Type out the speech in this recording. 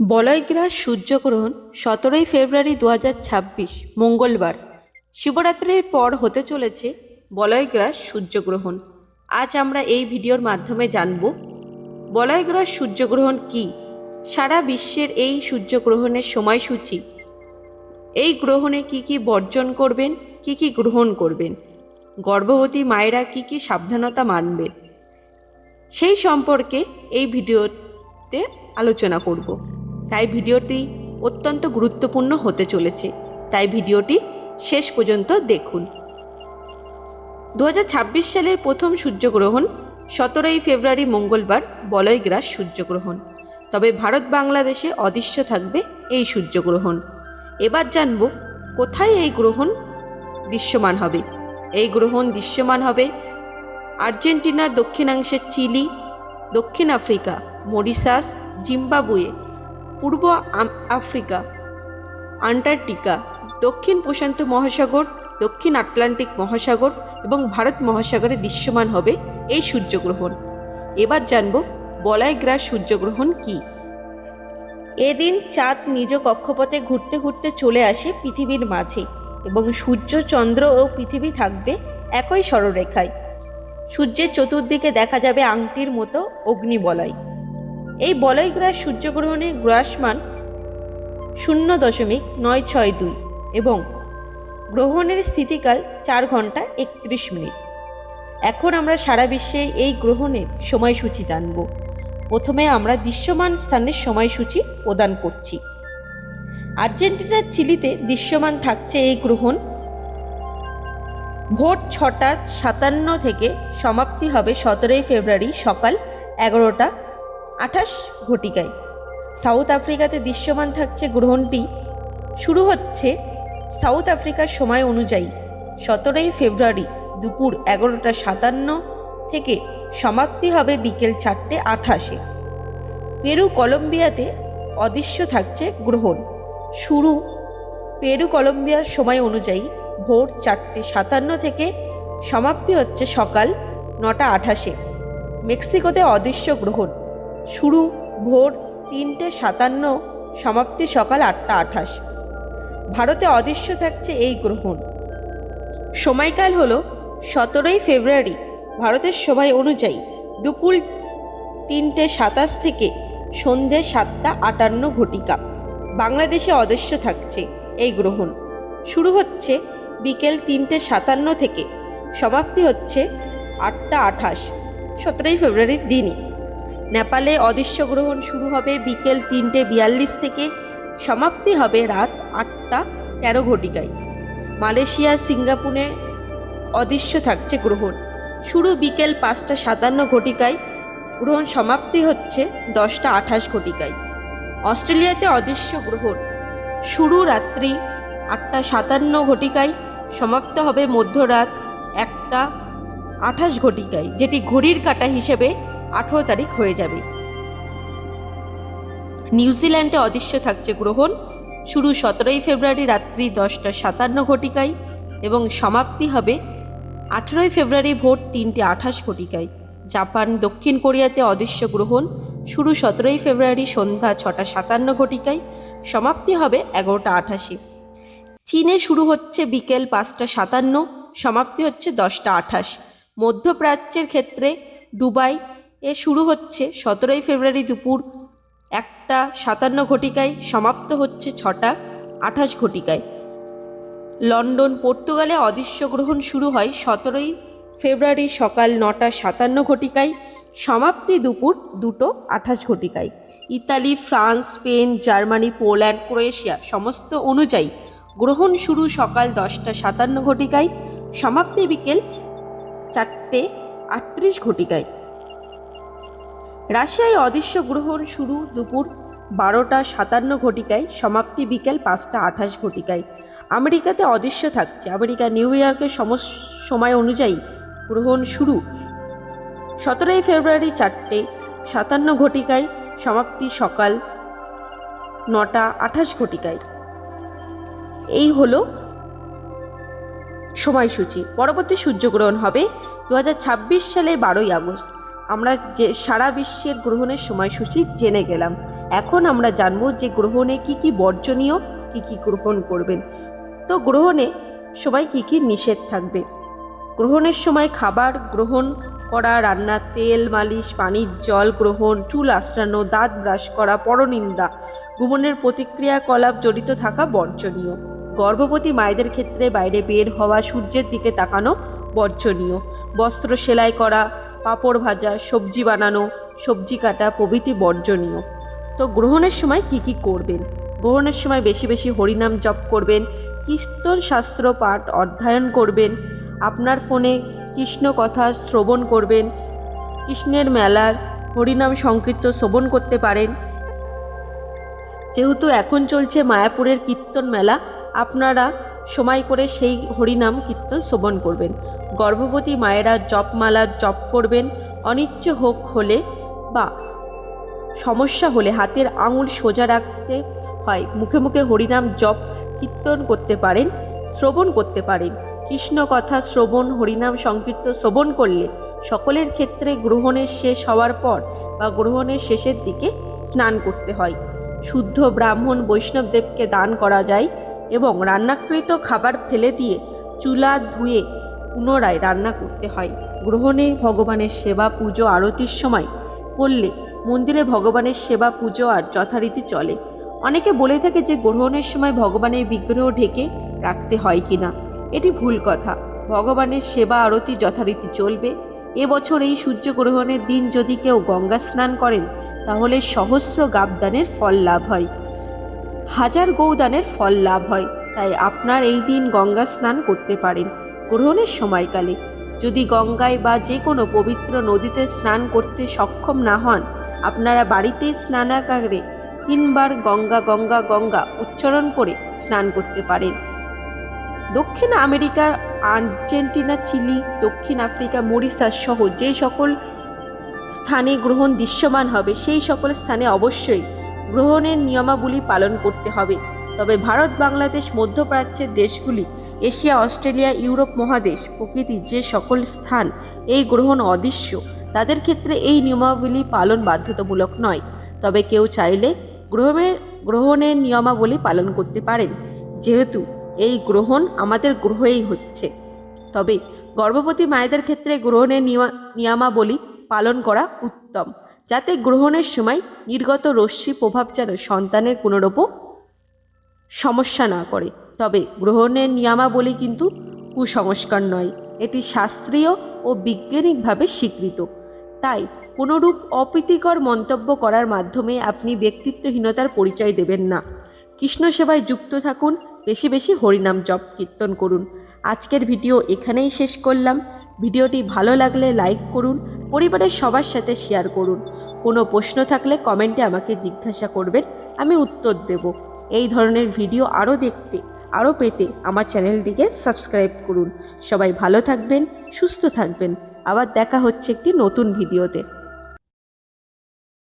বলয়গ্রাস সূর্যগ্রহণ সতেরোই ফেব্রুয়ারি দু হাজার ছাব্বিশ, মঙ্গলবার। শিবরাত্রির পর হতে চলেছে বলয়গ্রাস সূর্যগ্রহণ। আজ আমরা এই ভিডিওর মাধ্যমে জানব বলয়গ্রাস সূর্যগ্রহণ কি? সারা বিশ্বের এই সূর্যগ্রহণের সময়সূচি। এই গ্রহণে কি কি বর্জন করবেন, কি কি গ্রহণ করবেন? গর্ভবতী মায়েরা কি কি সাবধানতা মানবেন? সেই সম্পর্কে এই ভিডিওতে আলোচনা করব। তাই ভিডিওটি অত্যন্ত গুরুত্বপূর্ণ হতে চলেছে। তাই ভিডিওটি শেষ পর্যন্ত দেখুন। দু হাজার ছাব্বিশ সালের প্রথম সূর্যগ্রহণ, সতেরোই ফেব্রুয়ারি মঙ্গলবার বলয়গ্রাস সূর্যগ্রহণ। তবে ভারত বাংলাদেশে অদৃশ্য থাকবে এই সূর্যগ্রহণ। এবার জানব কোথায় এই গ্রহণ দৃশ্যমান হবে। এই গ্রহণ দৃশ্যমান হবে আর্জেন্টিনার দক্ষিণাংশে চিলি, দক্ষিণ আফ্রিকা, মরিশাস, জিম্বাবুয়ে পূর্ব আফ্রিকা, আন্টার্কটিকা, দক্ষিণ প্রশান্ত মহাসাগর, দক্ষিণ আটলান্টিক মহাসাগর এবং ভারত মহাসাগরে দৃশ্যমান হবে এই সূর্যগ্রহণ। এবার জানব বলয়গ্রাস সূর্যগ্রহণ কী? এদিন চাঁদ নিজ কক্ষপথে ঘুরতে ঘুরতে চলে আসে পৃথিবীর মাঝে এবং সূর্য, চন্দ্র ও পৃথিবী থাকবে একই সরলরেখায়। সূর্যের চতুর্দিকে দেখা যাবে আংটির মতো অগ্নিবলয়। এই বলয়গ্রাস সূর্যগ্রহণে গ্রাসমান শূন্য দশমিক নয় ছয় দুই এবং গ্রহণের স্থিতিকাল চার ঘণ্টা একত্রিশ মিনিট। এখন আমরা সারা বিশ্বে এই গ্রহণের সময়সূচি জানব। প্রথমে আমরা দৃশ্যমান স্থানের সময়সূচি প্রদান করছি। আর্জেন্টিনার চিলিতে দৃশ্যমান থাকছে এই গ্রহণ ভোর ছটা সাতান্ন থেকে সমাপ্তি হবে সতেরোই ফেব্রুয়ারি সকাল এগারোটা আঠাশ ঘটিকায়। সাউথ আফ্রিকাতে দৃশ্যমান থাকছে গ্রহণটি। শুরু হচ্ছে সাউথ আফ্রিকার সময় অনুযায়ী। সতেরোই ফেব্রুয়ারি দুপুর এগারোটা সাতান্ন থেকে সমাপ্তি হবে বিকেল চারটে আঠাশে। পেরু কলম্বিয়াতে অদৃশ্য থাকছে গ্রহণ। শুরু পেরু কলম্বিয়ার সময় অনুযায়ী ভোর চারটে সাতান্ন থেকে সমাপ্তি হচ্ছে সকাল নটা আঠাশে। মেক্সিকোতে অদৃশ্য গ্রহণ। শুরু ভোর তিনটে সাতান্ন, সমাপ্তি সকাল আটটা আঠাশ। ভারতে অদৃশ্য থাকছে এই গ্রহণ। সময়কাল হল সতেরোই ফেব্রুয়ারি, ভারতের সময় অনুযায়ী দুপুর তিনটে সাতাশ থেকে সন্ধে সাতটা আটান্ন ঘটিকা। বাংলাদেশে অদৃশ্য থাকছে এই গ্রহণ। শুরু হচ্ছে বিকেল তিনটে সাতান্ন থেকে সমাপ্তি হচ্ছে আটটা আঠাশ, সতেরোই ফেব্রুয়ারির দিনই। নেপালে অদৃশ্য গ্রহণ শুরু হবে বিকেল তিনটে বিয়াল্লিশ থেকে। সমাপ্তি হবে রাত আটটা তেরো ঘটিকায়। মালয়েশিয়া, সিঙ্গাপুরে অদৃশ্য থাকছে গ্রহণ। শুরু বিকেল পাঁচটা সাতান্ন ঘটিকায়। গ্রহণ সমাপ্তি হচ্ছে দশটা আঠাশ ঘটিকায়। অস্ট্রেলিয়াতে অদৃশ্য গ্রহণ। শুরু রাত্রি আটটা সাতান্ন ঘটিকায়। সমাপ্ত হবে মধ্যরাত একটা আঠাশ ঘটিকায়, যেটি ঘড়ির কাঁটা হিসেবে আঠেরো তারিখ হয়ে যাবে। নিউজিল্যান্ডে অদৃশ্য থাকছে গ্রহণ। শুরু সতেরোই ফেব্রুয়ারি রাত্রি দশটা সাতান্ন ঘটিকায় এবং সমাপ্তি হবে আঠেরোই ফেব্রুয়ারি ভোর তিনটে আঠাশ ঘটিকায়। জাপান, দক্ষিণ কোরিয়াতে অদৃশ্য গ্রহণ। শুরু সতেরোই ফেব্রুয়ারি সন্ধ্যা ছটা সাতান্ন ঘটিকায়। সমাপ্তি হবে এগারোটা আঠাশে। চীনে শুরু হচ্ছে বিকেল পাঁচটা সাতান্ন, সমাপ্তি হচ্ছে দশটা আঠাশ। মধ্যপ্রাচ্যের ক্ষেত্রে দুবাই এ শুরু হচ্ছে সতেরোই ফেব্রুয়ারি দুপুর। একটা সাতান্ন ঘটিকায় সমাপ্ত হচ্ছে ছটা আঠাশ ঘটিকায়। লন্ডন, পর্তুগালে অদৃশ্য গ্রহণ শুরু হয় সতেরোই ফেব্রুয়ারি সকাল নটা সাতান্ন ঘটিকায়। সমাপ্তি দুপুর দুটো আঠাশ ঘটিকায়। Italy, France, Spain, Germany, Poland, Croatia সমস্ত অনুযায়ী গ্রহণ শুরু সকাল দশটা সাতান্ন ঘটিকায়। সমাপ্তি বিকেল চারটে আটত্রিশ ঘটিকায়। রাশিয়ায় অদৃশ্য গ্রহণ শুরু দুপুর বারোটা সাতান্ন ঘটিকায়, সমাপ্তি বিকেল পাঁচটা আঠাশ ঘটিকায়। আমেরিকাতে অদৃশ্য থাকছে। আমেরিকা নিউ ইয়র্কের সমস, সময় অনুযায়ী গ্রহণ শুরু। সতেরোই ফেব্রুয়ারি চারটে সাতান্ন ঘটিকায়, সমাপ্তি সকাল নটা আঠাশ ঘটিকায়। এই হলো সময়সূচি। পরবর্তী সূর্যগ্রহণ হবে দু হাজার ছাব্বিশ সালে বারোই আগস্ট। আমরা যে সারা বিশ্বের গ্রহণের সময়সূচি জেনে গেলাম। এখন আমরা জানব যে গ্রহণে কি কি বর্জনীয়, কি কি গ্রহণ করবেন। তো গ্রহণে সবাই কি কি নিষেধ থাকবে? গ্রহণের সময় খাবার গ্রহণ করা রান্নার তেল, মালিশ, পানির জল গ্রহণ, চুল আশ্রানো, দাঁত ব্রাশ করা, পরনিন্দা, ঘুমনের প্রতিক্রিয়াকলাপ জড়িত থাকা বর্জনীয়। গর্ভবতী মায়েদের ক্ষেত্রে বাইরে বের হওয়া, সূর্যের দিকে তাকানো বর্জনীয়। বস্ত্র সেলাই করা পাঁপড় ভাজা, সবজি বানানো, সবজি কাটা প্রভৃতি বর্জনীয়। তো গ্রহণের সময় কি কি করবেন? গ্রহণের সময় বেশি বেশি হরিনাম জপ করবেন, কীর্তন শাস্ত্র পাঠ অধ্যয়ন করবেন, আপনার ফোনে কৃষ্ণ কথা শ্রবণ করবেন, কৃষ্ণের মেলার হরিনাম সংকীর্ত শ্রবণ করতে পারেন। যেহেতু এখন চলছে মায়াপুরের কীর্তন মেলা, আপনারা সময় করে সেই হরিনাম কীর্তন শ্রবণ করবেন। গর্ভবতী মায়েরা জপমালা জপ করবেন, অনিচ্ছ হোক হলে বা সমস্যা হলে হাতের আঙুল সোজা রাখতে হয়, মুখে মুখে হরিনাম জপ কীর্তন করতে পারেন, শ্রবণ করতে পারেন। কৃষ্ণ কথা শ্রবণ, হরিনাম সংকীর্ত শ্রবণ করলে সকলের ক্ষেত্রে গ্রহণের শেষ হওয়ার পর বা গ্রহণের শেষের দিকে স্নান করতে হয়। শুদ্ধ ব্রাহ্মণ বৈষ্ণবদেবকে দান করা যায়। এবং রান্নাকৃত খাবার ফেলে দিয়ে চুলা ধুয়ে পুনরায় রান্না করতে হয়। গ্রহণে ভগবানের সেবা, পুজো, আরতির সময় করলে মন্দিরে ভগবানের সেবা, পুজো আর যথারীতি চলে। অনেকে বলে থাকে যে গ্রহণের সময় ভগবানের বিগ্রহ ঢেকে রাখতে হয় কিনা। এটি ভুল কথা। ভগবানের সেবা, আরতি যথারীতি চলবে। এবছর এই সূর্যগ্রহণের দিন যদি কেউ গঙ্গা স্নান করেন, তাহলে সহস্র গাবদানের ফল লাভ হয়। হাজার গৌদানের ফল লাভ হয়, তাই আপনার এই দিন গঙ্গা স্নান করতে পারেন। গ্রহণের সময়কালে যদি গঙ্গায় বা যে কোনো পবিত্র নদীতে স্নান করতে সক্ষম না হন, আপনারা বাড়িতে স্নানাকারে তিনবার গঙ্গা গঙ্গা গঙ্গা উচ্চারণ করে স্নান করতে পারেন। দক্ষিণ আমেরিকা, আর্জেন্টিনা, চিলি, দক্ষিণ আফ্রিকা, মরিশাস সহ যে সকল স্থানে গ্রহণ দৃশ্যমান হবে, সেই সকল স্থানে অবশ্যই গ্রহণের নিয়মাবলী পালন করতে হবে। তবে ভারত, বাংলাদেশ, মধ্যপ্রাচ্যের দেশগুলি, এশিয়া, অস্ট্রেলিয়া, ইউরোপ মহাদেশ প্রকৃতির যে সকল স্থান, এই গ্রহণ অদৃশ্য। তাদের ক্ষেত্রে এই নিয়মাবলী পালন বাধ্যতামূলক নয়। তবে কেউ চাইলে গ্রহণের গ্রহণের নিয়মাবলী পালন করতে পারেন। যেহেতু এই গ্রহণ আমাদের গ্রহেই হচ্ছে। তবে গর্ভবতী মায়েদের ক্ষেত্রে গ্রহণের নিয়মা- নিয়মাবলী পালন করা উত্তম। যাতে গ্রহণের সময় নির্গত রশ্মি প্রভাব যেন সন্তানের পুনরূপ সমস্যা না করে। তবে গ্রহণের নিয়মাবলী কিন্তু কুসংস্কার নয়, এটি শাস্ত্রীয় ও বৈজ্ঞানিকভাবে স্বীকৃত। তাই কোনোরূপ অপ্রীতিকর মন্তব্য করার মাধ্যমে আপনি ব্যক্তিত্বহীনতার পরিচয় দেবেন না। কৃষ্ণ সেবায় যুক্ত থাকুন, বেশি বেশি হরিনাম জপ কীর্তন করুন। আজকের ভিডিও এখানেই শেষ করলাম। ভিডিওটি ভালো লাগলে লাইক করুন, পরিবারের সবার সাথে শেয়ার করুন। কোনো প্রশ্ন থাকলে কমেন্টে আমাকে জিজ্ঞাসা করবেন, আমি উত্তর দেব। এই ধরনের ভিডিও আরও দেখতে, আরও পেতে আমার চ্যানেলটিকে সাবস্ক্রাইব করুন। সবাই ভালো থাকবেন, সুস্থ থাকবেন। আবার দেখা হচ্ছে একটি নতুন ভিডিওতে।